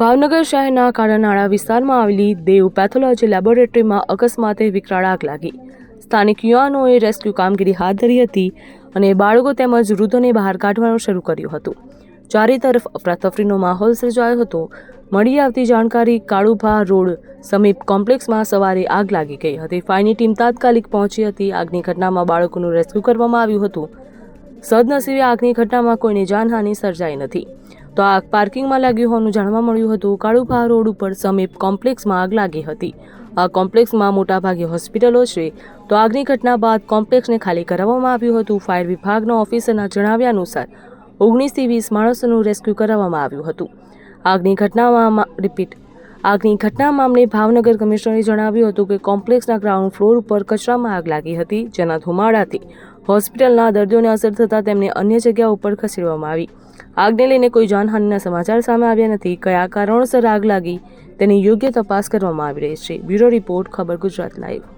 ભાવનગર શહેરના કાળાનાળા વિસ્તારમાં આવેલી દેવ પેથોલોજી લેબોરેટરીમાં અકસ્માતે વિકરાળ આગ લાગી. સ્થાનિક યુવાનોએ રેસ્ક્યુ કામગીરી હાથ ધરી હતી અને બાળકો તેમજ વૃદ્ધોને બહાર કાઢવાનું શરૂ કર્યું હતું. ચારે તરફ અફરાતફરીનો માહોલ સર્જાયો હતો. મળી આવતી જાણકારી કાળુભા રોડ સમીપ કોમ્પ્લેક્સમાં સવારે આગ લાગી ગઈ હતી. ફાયરની ટીમ તાત્કાલિક પહોંચી હતી. આગની ઘટનામાં બાળકોનું રેસ્ક્યુ કરવામાં આવ્યું હતું. સદનસીબે આગની ઘટનામાં કોઈને જાનહાનિ સર્જાઈ નથી. તો આગ પાર્કિંગમાં લાગ્યું હોવાનું જાણવા મળ્યું હતું. કાળુભા રોડ ઉપર સમીપ કોમ્પ્લેક્સમાં આગ લાગી હતી. આ કોમ્પ્લેક્સમાં મોટાભાગે હોસ્પિટલો છે. તો આગની ઘટના બાદ કોમ્પ્લેક્સને ખાલી કરાવવામાં આવ્યું હતું. ફાયર વિભાગના ઓફિસરના જણાવ્યા અનુસાર ઓગણીસથી વીસ માણસોનું રેસ્ક્યુ કરાવવામાં આવ્યું હતું. આગની ઘટનામાં રિપીટ, આગની ઘટના મામલે ભાવનગર કમિશનરે જણાવ્યું હતું કે કોમ્પ્લેક્સના ગ્રાઉન્ડ ફ્લોર ઉપર કચરામાં આગ લાગી હતી, જેના ધુમાડાથી હોસ્પિટલના દર્દીઓને અસર થતાં તેમને અન્ય જગ્યા ઉપર ખસેડવામાં આવી. આગને લઈને કોઈ જાનહાનિના સમાચાર સામે આવ્યા નથી. કયા કારણોસર આગ લાગી તેની યોગ્ય તપાસ કરવામાં આવી રહી છે. બ્યુરો રિપોર્ટ, ખબર ગુજરાત લાઈવ.